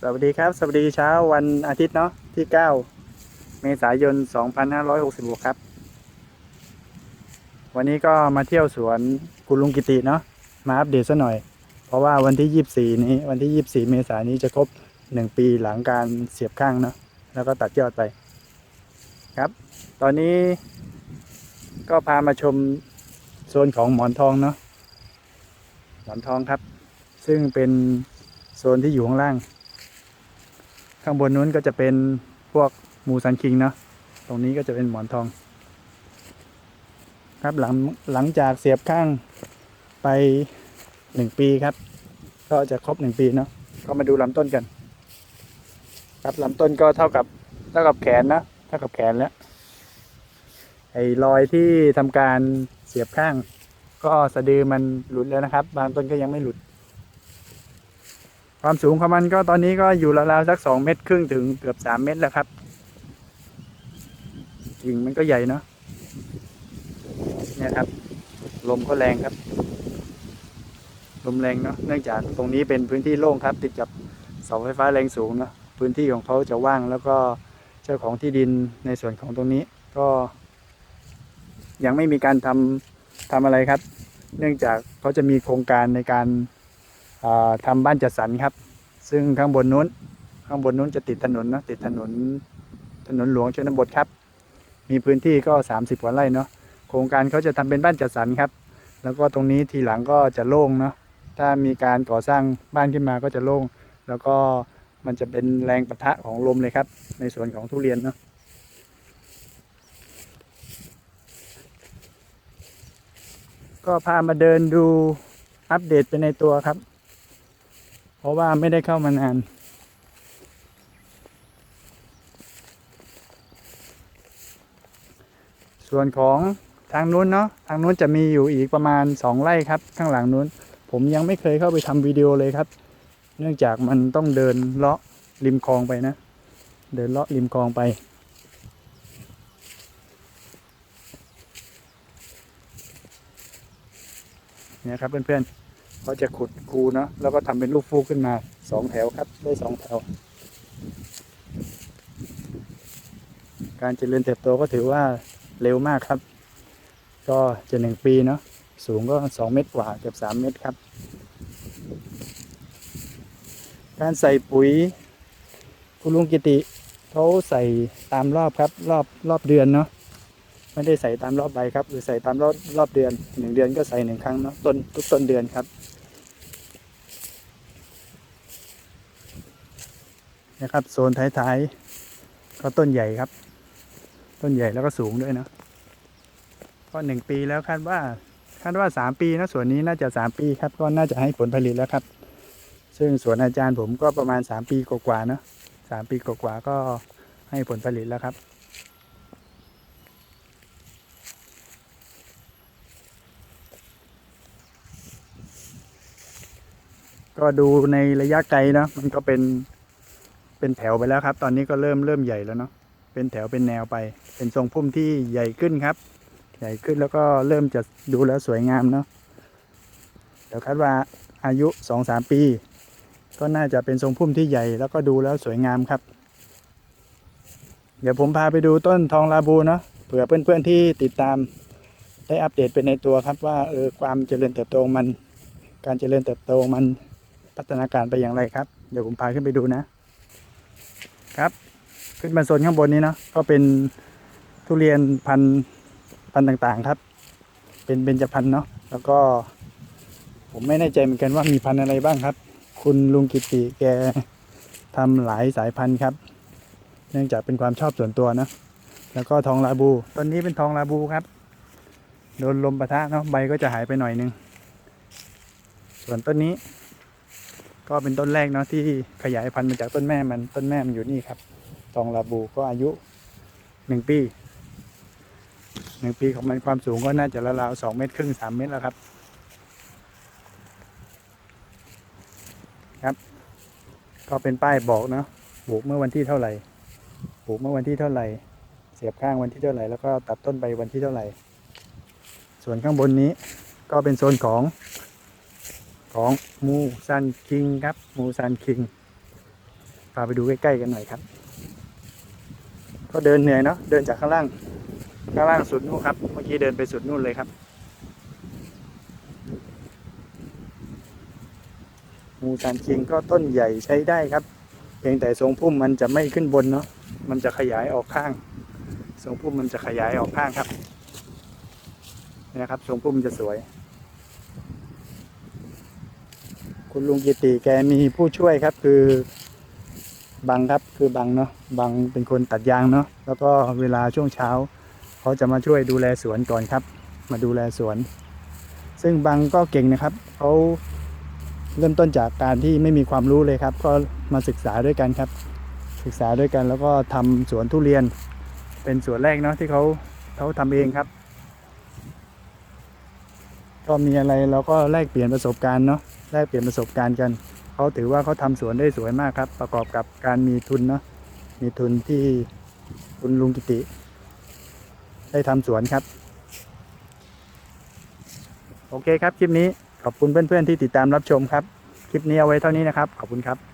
สวัสดีครับ สวัสดีเช้าวันอาทิตย์เนาะที่ 9 เมษายน 2566 ครับ วันนี้ก็มาเที่ยวสวนคุณลุงกิติเนาะมาอัปเดตซะหน่อย เพราะว่าวันที่ 24 นี้วันที่ 24 เมษายนนี้จะครบ 1 ปีหลังการเสียบข้างเนาะแล้วก็ตัดยอดไปครับ ตอนนี้ก็พามาชมโซนของหมอนทองเนาะหมอนทองครับ ซึ่งเป็นโซนที่อยู่ข้างล่าง ข้างบนนู้นก็จะเป็นพวกมูซันคิงเนาะตรงนี้ก็จะเป็นหมอนทอง ครับหลังหลังจากเสียบข้างไปหนึ่งปีครับ ก็จะครบหนึ่งปีเนาะก็มาดูลำต้นกัน ครับลำต้นก็เท่ากับเท่ากับแขนนะเท่ากับแขนแล้วไอ้รอยที่ทำการเสียบข้าง ก็สะดือมันหลุดแล้วนะครับ บางต้นก็ยังไม่หลุด ความสูงของมันก็ตอนนี้ก็อยู่ราวๆสักสองเมตรครึ่งถึงเกือบสามเมตรแล้วครับกิ่งมันก็ใหญ่เนาะเนี่ยครับ ลมก็แรงครับ ลมแรงเนาะเนื่องจากตรงนี้เป็นพื้นที่โล่งครับ ติดกับเสาไฟฟ้าแรงสูงเนาะพื้นที่ของเขาจะว่างแล้วก็เจ้าของที่ดินในส่วนของตรงนี้ ก็ ยังไม่มีการทำทำอะไรครับ เนื่องจากเขาจะมีโครงการในการ อ่าทำบ้านจัดสรรครับ ซึ่งข้างบนนู้น ข้างบนนู้นจะติดถนนเนะติดถนนถนนหลวงชนบทครับ มีพื้นที่ก็ 30กว่าไร่เนาะโครงการเขาจะทำเป็นบ้านจัดสรรครับ แล้วก็ตรงนี้ทีหลังก็จะโล่งเนาะถ้ามีการก่อสร้างบ้านขึ้นมาก็จะโล่ง แล้วก็มันจะเป็นแรงปะทะของลมเลยครับ ในส่วนของทุเรียนเนาะก็พามาเดินดูอัปเดตไปในตัวครับ เพราะว่าไม่ได้เข้ามานานส่วนของทางนู้นเนาะทางนู้นจะมีอยู่อีกประมาณสองไร่ครับ ข้างหลังนู้น ผมยังไม่เคยเข้าไปทำวิดีโอเลยครับ เนื่องจากมันต้องเดินเลาะริมคลองไปนะ เดินเลาะริมคลองไป เนี่ยครับเพื่อนๆ เขาจะขุดคูเนาะแล้วก็ทำเป็นลูกฟูกขึ้นมาสองแถวครับได้สองแถว การเจริญเติบโตก็ถือว่าเร็วมากครับ ก็จะหนึ่งปีเนาะสูงก็สองเมตรกว่าเกือบสามเมตรครับ การใส่ปุ๋ยคุณลุงกิติเขาใส่ตามรอบครับรอบรอบเดือนเนาะ ไม่ได้ใส่ตามรอบใบครับหรือใส่ตามรอบรอบเดือนหนึ่งเดือนก็ใส่หนึ่งครั้งเนาะต้นทุกต้นเดือนครับนะครับ โซนท้ายๆก็ต้นใหญ่ครับ ต้นใหญ่แล้วก็สูงด้วยเนาะก็หนึ่งปีแล้วคาดว่าคาดว่าสามปีนะส่วนนี้น่าจะสามปีครับ ก็น่าจะให้ผลผลิตแล้วครับ ซึ่งสวนอาจารย์ผมก็ประมาณสามปีกว่าๆเนาะสามปีกว่าๆก็ให้ผลผลิตแล้วครับ ก็ดูในระยะไกลเนาะมันก็เป็นเป็นแถวไปแล้วครับ ตอนนี้ก็เริ่มเริ่มใหญ่แล้วเนาะเป็นแถวเป็นแนวไป เป็นทรงพุ่มที่ใหญ่ขึ้นครับ ใหญ่ขึ้นแล้วก็เริ่มจะดูแล้วสวยงามเนาะเดี๋ยวคาดว่าอายุสองสามปี ก็น่าจะเป็นทรงพุ่มที่ใหญ่แล้วก็ดูแล้วสวยงามครับ เดี๋ยวผมพาไปดูต้นทองลาบูเนาะเผื่อเพื่อนๆที่ติดตามได้อัปเดตเป็นในตัวครับว่าเออความเจริญเติบโตมัน การเจริญเติบโตมัน พัฒนาการไปอย่างไรครับ เดี๋ยวผมพาขึ้นไปดูนะ ครับ ขึ้นมาโซนข้างบนนี้เนาะก็เป็นทุเรียนพันธุ์พันธุ์ต่างๆครับ เป็นเบญจพรรณเนาะแล้วก็ ผมไม่แน่ใจเหมือนกันว่ามีพันธุ์อะไรบ้างครับ คุณลุงกิติแกทำหลายสายพันธุ์ครับ เนื่องจากเป็นความชอบส่วนตัวนะแล้วก็ทองลาบูต้นนี้เป็นทองลาบูครับโดนลมปะทะเนาะใบก็จะหายไปหน่อยนึง ส่วนต้นนี้ ก็เป็นต้นแรกเนาะที่ขยายพันธุ์มาจากต้นแม่มันต้นแม่มันอยู่นี่ครับทองลาบูก็อายุหนึ่งปีหนึ่งปีของมันความสูงก็น่าจะราวๆสองเมตรครึ่งสามเมตรแล้วครับครับ ก็เป็นป้ายบอกเนาะปลูกเมื่อวันที่เท่าไหร่ปลูกเมื่อวันที่เท่าไหร่ เสียบข้างวันที่เท่าไหร่ แล้วก็ตัดต้นไปวันที่เท่าไหร่ ส่วนข้างบนนี้ก็เป็นโซนของ ของมูซันคิงครับ มูซันคิงพาไปดูใกล้ๆกันหน่อยครับ ก็เดินเหนื่อยเนาะเดินจากข้างล่าง ข้างล่างสุดนู่นครับ เมื่อกี้เดินไปสุดนู่นเลยครับงูซานคิงก็ต้นใหญ่ใช้ได้ครับ เพียงแต่ทรงพุ่มมันจะไม่ขึ้นบนเนาะมันจะขยายออกข้างทรงพุ่มมันจะขยายออกข้างครับนี่นะครับทรงพุ่มจะสวย คุณลุงกิติแกมีผู้ช่วยครับคือบังครับคือบังเนาะบังเป็นคนตัดยางเนาะแล้วก็เวลาช่วงเช้า เขาจะมาช่วยดูแลสวนก่อนครับ มาดูแลสวน ซึ่งบังก็เก่งนะครับเขาเริ่มต้นจากการที่ไม่มีความรู้เลยครับ ก็มาศึกษาด้วยกันครับ ศึกษาด้วยกันแล้วก็ทำสวนทุเรียน เป็นสวนแรกเนาะที่เขาเขาทำเองครับ ก็มีอะไรเราก็แลกเปลี่ยนประสบการณ์เนาะ ได้เปลี่ยนประสบการณ์กัน เขาถือว่าเขาทำสวนได้สวยมากครับ ประกอบกับการมีทุนเนาะมีทุนที่คุณลุงกิติ ได้ทำสวนครับ โอเคครับคลิปนี้ขอบคุณเพื่อนๆที่ติดตามรับชมครับ คลิปนี้เอาไว้เท่านี้นะครับ ขอบคุณครับ